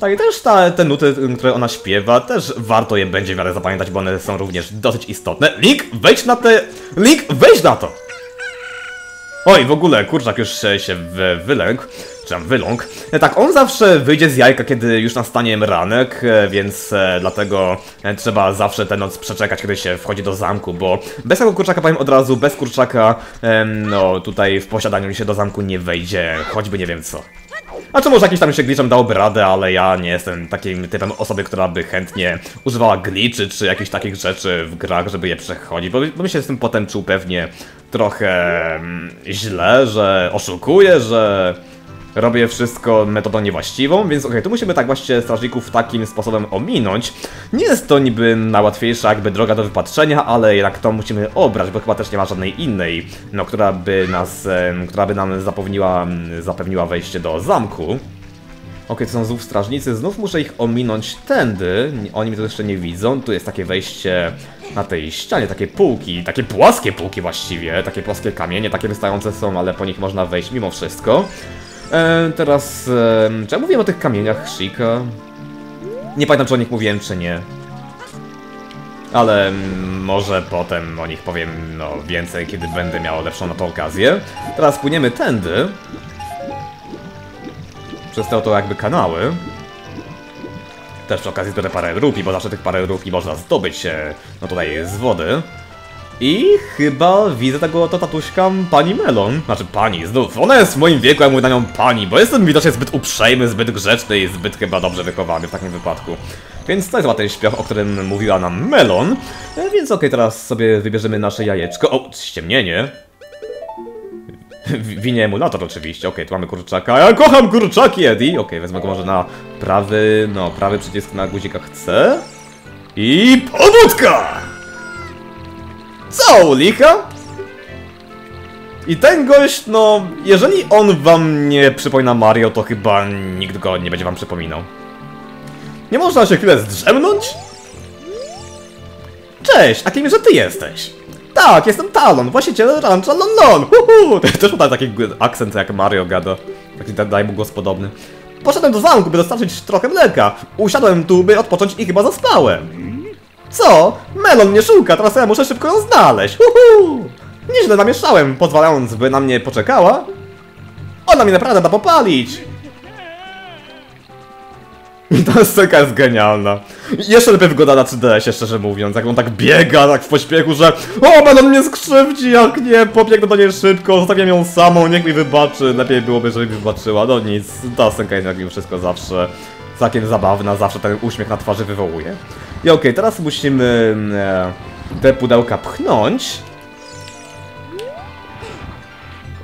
Tak i też ta, te nuty, które ona śpiewa, też warto je będzie w miarę zapamiętać, bo one są również dosyć istotne. Link, wejdź na te... Link, wejdź na to! Oj, w ogóle, kurczak już się się wy, wylękł, czy tam wyląkł. E, Tak, on zawsze wyjdzie z jajka, kiedy już nastanie ranek, e, więc e, dlatego trzeba zawsze tę noc przeczekać, kiedy się wchodzi do zamku, bo bez tego kurczaka, powiem od razu, bez kurczaka, no tutaj w posiadaniu się do zamku nie wejdzie, choćby nie wiem co. A czy może jakiś tam się glitchem dałoby radę, ale ja nie jestem takim typem osoby, która by chętnie używała glitchy czy jakichś takich rzeczy w grach, żeby je przechodzić, bo, bo mi się z tym potem czuł pewnie trochę mm, źle, że oszukuję, że robię wszystko metodą niewłaściwą, więc okej, tu musimy tak właśnie strażników takim sposobem ominąć. Nie jest to niby najłatwiejsza jakby droga do wypatrzenia, ale jednak to musimy obrać, bo chyba też nie ma żadnej innej, no która by nas, która by nam zapewniła, zapewniła wejście do zamku. Okej, to są znów strażnicy, znów muszę ich ominąć tędy, oni mnie to jeszcze nie widzą, tu jest takie wejście na tej ścianie, takie półki, takie płaskie półki właściwie, takie płaskie kamienie, takie wystające są, ale po nich można wejść mimo wszystko. E, teraz, e, czy ja mówiłem o tych kamieniach Shika? Nie pamiętam, czy o nich mówiłem, czy nie. Ale może potem o nich powiem no, więcej, kiedy będę miał lepszą na to okazję. Teraz płyniemy tędy. Przez te oto jakby kanały. Też przy okazji zbiorę parę rupii, bo zawsze tych parę rupii można zdobyć e, no tutaj z wody. I chyba widzę tego oto tatuśka pani Melon. Znaczy pani, znów. Ona jest w moim wieku, ja mówię na nią pani, bo jestem widocznie zbyt uprzejmy, zbyt grzeczny i zbyt chyba dobrze wychowany w takim wypadku. Więc to jest chyba ten śpiew, o którym mówiła nam Melon. E, Więc okej, teraz sobie wybierzemy nasze jajeczko. O, ściemnienie. W- Winie emulator oczywiście, okej, tu mamy kurczaka. Ja kocham kurczaki, Eddie! Okej, wezmę go może na prawy, no, prawy przycisk na guzikach C. I pobudka! Co, u licha? I ten gość, no, jeżeli on wam nie przypomina Mario, to chyba nikt go nie będzie wam przypominał. Nie można się chwilę zdrzemnąć? Cześć, a kimże ty jesteś? Tak, jestem Talon, właściciel rancha Lon Uhu! Też ma taki akcent jak Mario gada. Taki da- daj mu głos podobny. Poszedłem do zamku, by dostarczyć trochę mleka. Usiadłem tu, by odpocząć i chyba zaspałem. Co? Melon mnie szuka, teraz ja muszę szybko ją znaleźć. Uhu! Nieźle namieszałem, pozwalając, by na mnie poczekała. Ona mnie naprawdę da popalić. Ta scenka jest genialna. Jeszcze lepiej wygląda na 3DS-ie, szczerze mówiąc, jak on tak biega, tak w pośpiechu, że O, Melon mnie skrzywdzi, jak nie, pobiegnę do niej szybko, zostawiam ją samą, niech mi wybaczy. Lepiej byłoby, żeby mi wybaczyła. No nic, ta scenka jednak mimo wszystko zawsze całkiem zabawna, zawsze ten uśmiech na twarzy wywołuje. I okej, teraz musimy e, te pudełka pchnąć.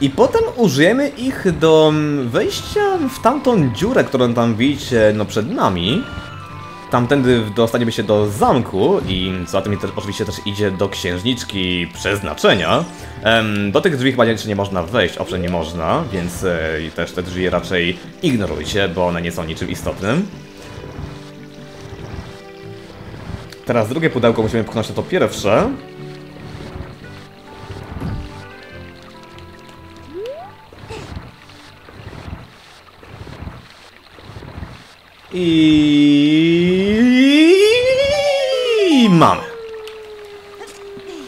I potem użyjemy ich do mm, wejścia w tamtą dziurę, którą tam widzicie no przed nami. Tamtędy dostaniemy się do zamku i za tym oczywiście też idzie do księżniczki przeznaczenia. Em, do tych drzwi chyba nie można wejść, owszem nie można, więc e, też te drzwi raczej ignorujcie, bo one nie są niczym istotnym. Teraz drugie pudełko musimy pchnąć na to pierwsze. I mamy.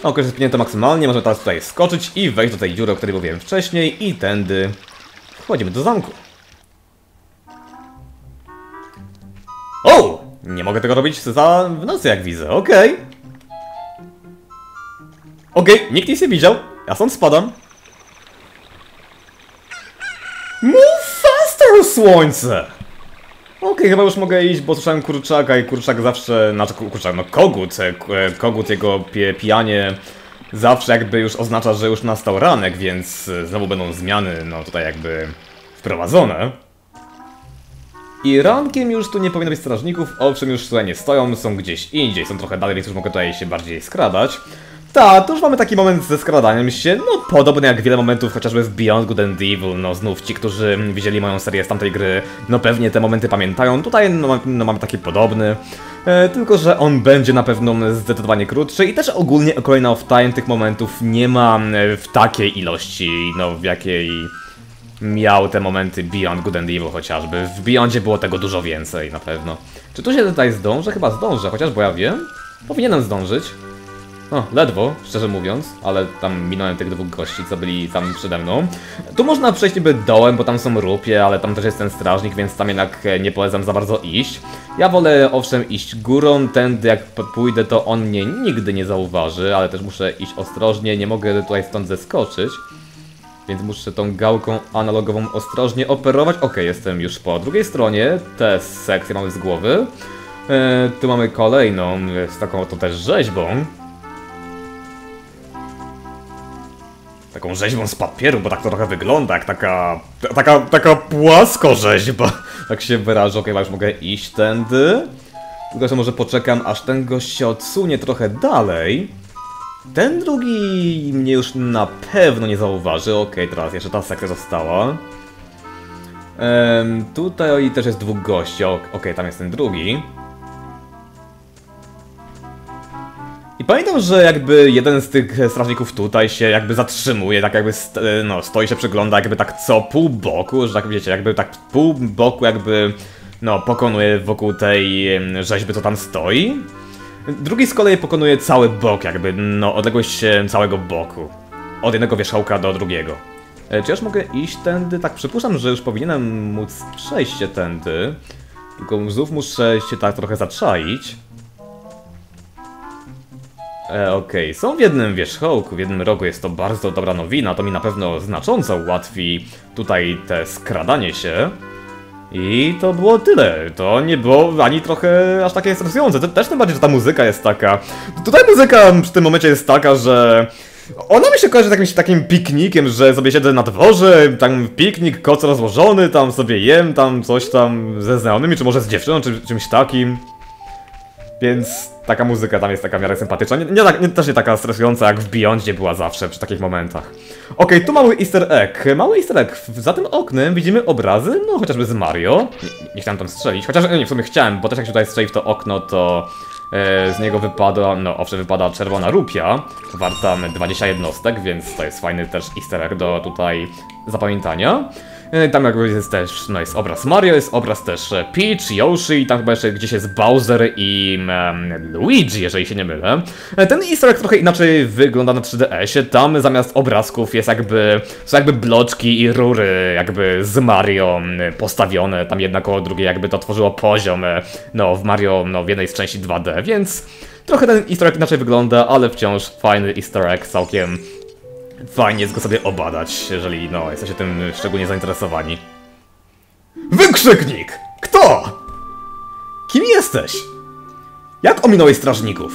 Ok, jest spięte maksymalnie, możemy teraz tutaj skoczyć i wejść do tej dziury, o której mówiłem wcześniej i tędy wchodzimy do zamku. Nie mogę tego robić za w nocy, jak widzę, okej. Okej, nikt nic nie widział, ja stąd spadam. Move faster, słońce! Okej, chyba już mogę iść, bo słyszałem kurczaka i kurczak zawsze, znaczy ku- kurczak, no kogut, e, e, kogut, jego pijanie zawsze jakby już oznacza, że już nastał ranek, więc e, znowu będą zmiany, no tutaj jakby wprowadzone. I rankiem już tu nie powinno być strażników, owszem już tutaj nie stoją, są gdzieś indziej, są trochę dalej, więc już mogę tutaj się bardziej skradać. Tak, to już mamy taki moment ze skradaniem się, no podobny jak wiele momentów chociażby w Beyond Good and Evil, no znów ci, którzy widzieli moją serię z tamtej gry, no pewnie te momenty pamiętają, tutaj no, no mamy taki podobny, e, tylko że on będzie na pewno zdecydowanie krótszy i też ogólnie Ocarina of Time tych momentów nie ma e, w takiej ilości, no w jakiej miał te momenty Beyond Good and Evil chociażby. W Beyondzie było tego dużo więcej na pewno. Czy tu się tutaj zdążę? Chyba zdążę, chociaż bo ja wiem. Powinienem zdążyć. No, ledwo, szczerze mówiąc, ale tam minąłem tych dwóch gości, co byli tam przede mną. Tu można przejść niby dołem, bo tam są rupie, ale tam też jest ten strażnik, więc tam jednak e, nie polecam za bardzo iść. Ja wolę owszem iść górą, tędy jak pójdę to on mnie nigdy nie zauważy, ale też muszę iść ostrożnie, nie mogę tutaj stąd zeskoczyć. Więc muszę tą gałką analogową ostrożnie operować. Ok, jestem już po drugiej stronie, tę sekcję mamy z głowy. E, tu mamy kolejną, z taką to też rzeźbą. Taką rzeźbą z papieru, bo tak to trochę wygląda, jak taka... Taka, taka płaskorzeźba. Tak się wyrażę, okej, okay, już mogę iść tędy. Tylko, że może poczekam, aż ten gość się odsunie trochę dalej. Ten drugi mnie już na pewno nie zauważy. Okej, teraz jeszcze ta sekcja została. Ehm, tutaj też jest dwóch gości. Ok- Okej, tam jest ten drugi. I pamiętam, że jakby jeden z tych strażników tutaj się jakby zatrzymuje, tak jakby st no, stoi się przygląda jakby tak co pół boku, że tak wiecie, jakby tak pół boku jakby no pokonuje wokół tej rzeźby co tam stoi. Drugi z kolei pokonuje cały bok jakby, no odległość e, całego boku. Od jednego wierzchołka do drugiego. E, Czy ja już mogę iść tędy? Tak, przypuszczam, że już powinienem móc przejść się tędy. Tylko znów muszę się tak trochę zaczaić. E, Okej, są w jednym wierzchołku, w jednym rogu jest to bardzo dobra nowina, to mi na pewno znacząco ułatwi tutaj te skradanie się. I to było tyle, to nie było ani trochę aż takie stresujące, Te- też tym bardziej, że ta muzyka jest taka... Tutaj muzyka w tym momencie jest taka, że... Ona mi się kojarzy z jakimś takim piknikiem, że sobie siedzę na dworze, tam piknik, koc rozłożony, tam sobie jem, tam coś tam ze znajomymi, czy może z dziewczyną, czy czymś takim. Więc taka muzyka tam jest taka w miarę sympatyczna. Nie, nie, tak- nie, też nie taka stresująca jak w Beyondzie była zawsze przy takich momentach. Okej, tu mały easter egg. Mały easter egg. Za tym oknem widzimy obrazy, no chociażby z Mario. Nie, nie chciałem tam strzelić, chociaż nie, w sumie chciałem, bo też jak się tutaj strzeli w to okno, to e, z niego wypada, no owszem, wypada czerwona rupia, warta 20 jednostek, więc to jest fajny też easter egg do tutaj zapamiętania. E, Tam jakby jest też, no jest obraz Mario, jest obraz też e, Peach, Yoshi i tam chyba jeszcze gdzieś jest Bowser i em, Luigi, jeżeli się nie mylę. E, Ten easter egg trochę inaczej wygląda na 3DS-ie, tam zamiast obrazków jest jakby, są jakby bloczki i rury jakby z Mario postawione, tam jedna koło drugiej jakby to tworzyło poziom, no w Mario, no w jednej z części 2D, więc trochę ten easter egg inaczej wygląda, ale wciąż fajny easter egg, całkiem Fajnie jest go sobie obadać, jeżeli no, jesteście tym szczególnie zainteresowani. Wykrzyknik! Kto? Kim jesteś? Jak ominąłeś strażników?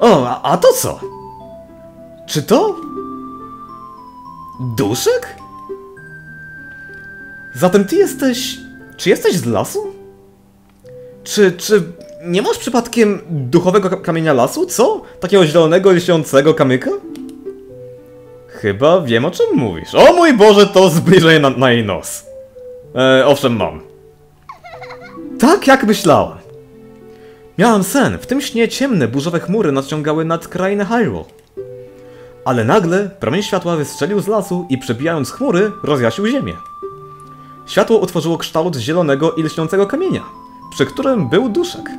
O, a, a to co? Czy to... Duszek? Zatem ty jesteś... Czy jesteś z lasu? Czy, czy nie masz przypadkiem duchowego ka- kamienia lasu, co? Takiego zielonego, lśniącego kamyka? Chyba wiem o czym mówisz. O mój Boże, to zbliżenie na, na jej nos. E, owszem, mam. Tak jak myślałem. Miałem sen. W tym śnie ciemne, burzowe chmury nadciągały nad krainę Hyrule. Ale nagle promień światła wystrzelił z lasu i przebijając chmury, rozjasił ziemię. Światło utworzyło kształt zielonego i lśniącego kamienia, przy którym był duszek.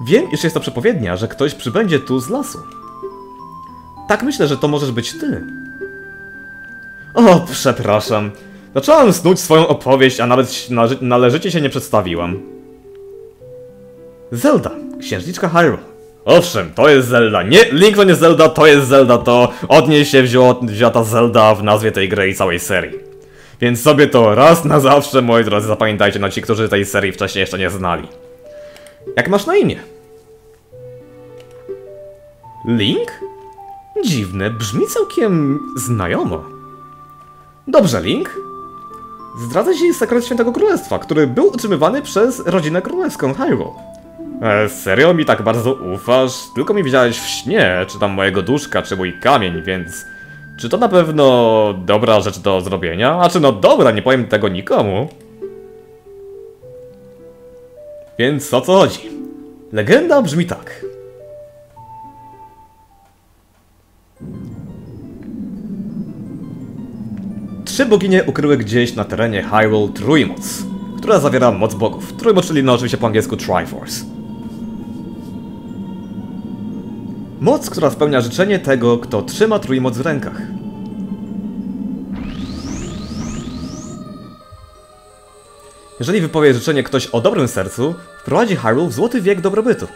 Wiem, iż jest to przepowiednia, że ktoś przybędzie tu z lasu. Tak myślę, że to możesz być ty. O, przepraszam. Zacząłem snuć swoją opowieść, a nawet nale należycie się nie przedstawiłam. Zelda, księżniczka Hyrule. Owszem, to jest Zelda. Nie, Link to nie Zelda, to jest Zelda, to od niej się wzięło, wzięła ta Zelda w nazwie tej gry i całej serii. Więc sobie to raz na zawsze, moi drodzy, zapamiętajcie, no ci, którzy tej serii wcześniej jeszcze nie znali. Jak masz na imię? Link? Dziwne, brzmi całkiem znajomo. Dobrze, Link. Zdradzę ci sekret Świętego Królestwa, który był utrzymywany przez rodzinę królewską Hyrule. E, serio mi tak bardzo ufasz? Tylko mi widziałeś w śnie, czy tam mojego duszka, czy mój kamień, więc... Czy to na pewno dobra rzecz do zrobienia? A czy no dobra, nie powiem tego nikomu. Więc o co chodzi? Legenda brzmi tak. Trzy boginie ukryły gdzieś na terenie Hyrule Trójmoc, która zawiera moc bogów. Trójmoc, czyli no oczywiście po angielsku Triforce. Moc, która spełnia życzenie tego, kto trzyma Trójmoc w rękach. Jeżeli wypowie życzenie ktoś o dobrym sercu, wprowadzi Hyrule w złoty wiek dobrobytu.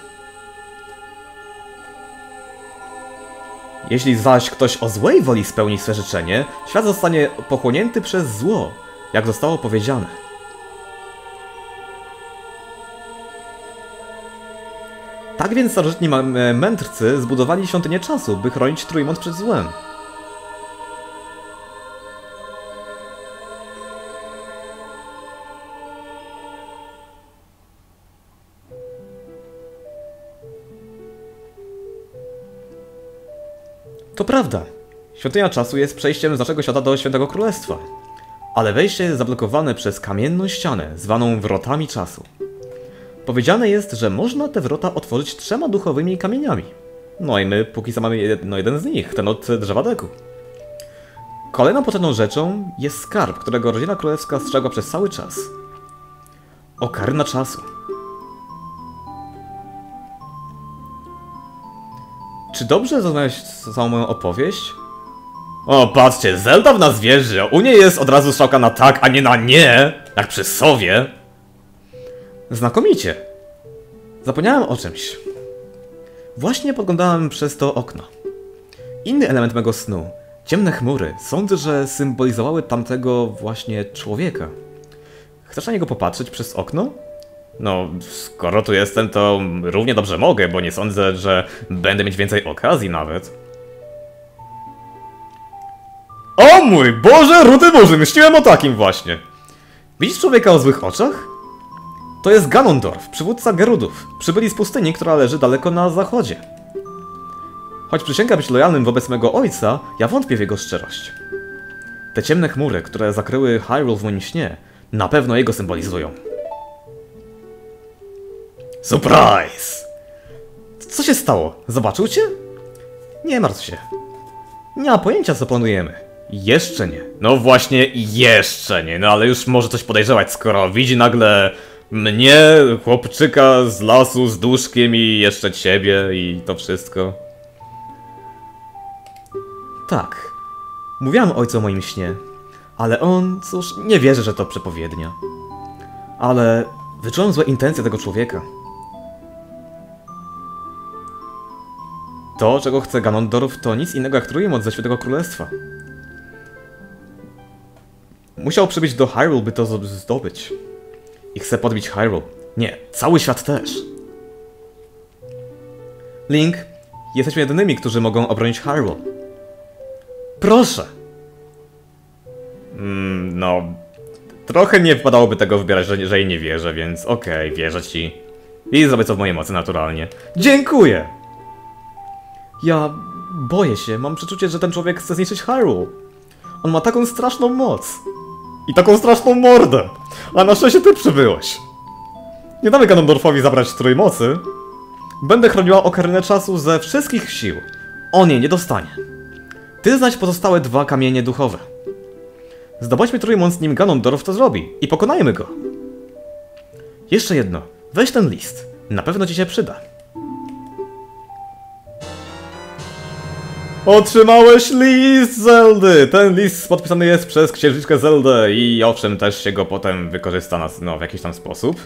Jeśli zaś ktoś o złej woli spełni swe życzenie, świat zostanie pochłonięty przez zło, jak zostało powiedziane. Tak więc starożytni e, mędrcy zbudowali świątynię czasu, by chronić Trójmąt przed złem. To prawda. Świątynia czasu jest przejściem z naszego świata do Świętego Królestwa. Ale wejście jest zablokowane przez kamienną ścianę, zwaną wrotami czasu. Powiedziane jest, że można te wrota otworzyć trzema duchowymi kamieniami. No i my póki co mamy jedno, jeden z nich, ten od drzewa deku. Kolejną potrzebną rzeczą jest skarb, którego rodzina królewska strzegła przez cały czas. Okarna czasu. Czy dobrze zrozumiałeś całą moją opowieść? O, patrzcie, Zelda w nas wierzy. U niej jest od razu strzałka na tak, a nie na nie, jak przy sowie. Znakomicie. Zapomniałem o czymś. Właśnie podglądałem przez to okno. Inny element mego snu, ciemne chmury, sądzę, że symbolizowały tamtego właśnie człowieka. Chcesz na niego popatrzeć przez okno? No, skoro tu jestem, to równie dobrze mogę, bo nie sądzę, że będę mieć więcej okazji nawet. O mój Boże, rudy Boże, myślałem o takim właśnie. Widzisz człowieka o złych oczach? To jest Ganondorf, przywódca Gerudów. Przybyli z pustyni, która leży daleko na zachodzie. Choć przysięga być lojalnym wobec mego ojca, ja wątpię w jego szczerość. Te ciemne chmury, które zakryły Hyrule w moim śnie, na pewno jego symbolizują. Surprise! Co się stało? Zobaczył cię? Nie martw się. Nie ma pojęcia, co planujemy. Jeszcze nie. No właśnie, jeszcze nie. No ale już może coś podejrzewać, skoro widzi nagle mnie, chłopczyka z lasu z duszkiem i jeszcze ciebie i to wszystko. Tak. Mówiłam ojcu o moim śnie. Ale on, cóż, nie wierzy, że to przepowiednia. Ale wyczułam złe intencje tego człowieka. To, czego chce Ganondorf, to nic innego jak trójmoc ze Świętego Królestwa. Musiał przybyć do Hyrule, by to zdobyć. I chce podbić Hyrule. Nie, cały świat też. Link, jesteśmy jedynymi, którzy mogą obronić Hyrule. Proszę! Mm, no... Trochę nie wypadałoby tego wybierać, że, że jej nie wierzę, więc okej, wierzę ci. I zrobię co w mojej mocy, naturalnie. Dziękuję! Ja boję się, mam przeczucie, że ten człowiek chce zniszczyć Hyrule. On ma taką straszną moc. I taką straszną mordę. A na szczęście ty przybyłeś. Nie damy Ganondorfowi zabrać trójmocy. Będę chroniła okarnę czasu ze wszystkich sił. On jej nie dostanie. Ty znać pozostałe dwa kamienie duchowe. Zdobądźmy trójmoc, nim Ganondorf to zrobi. I pokonajmy go. Jeszcze jedno. Weź ten list. Na pewno ci się przyda. Otrzymałeś list Zeldy! Ten list podpisany jest przez księżniczkę Zeldę i owszem, też się go potem wykorzysta na, no, w jakiś tam sposób.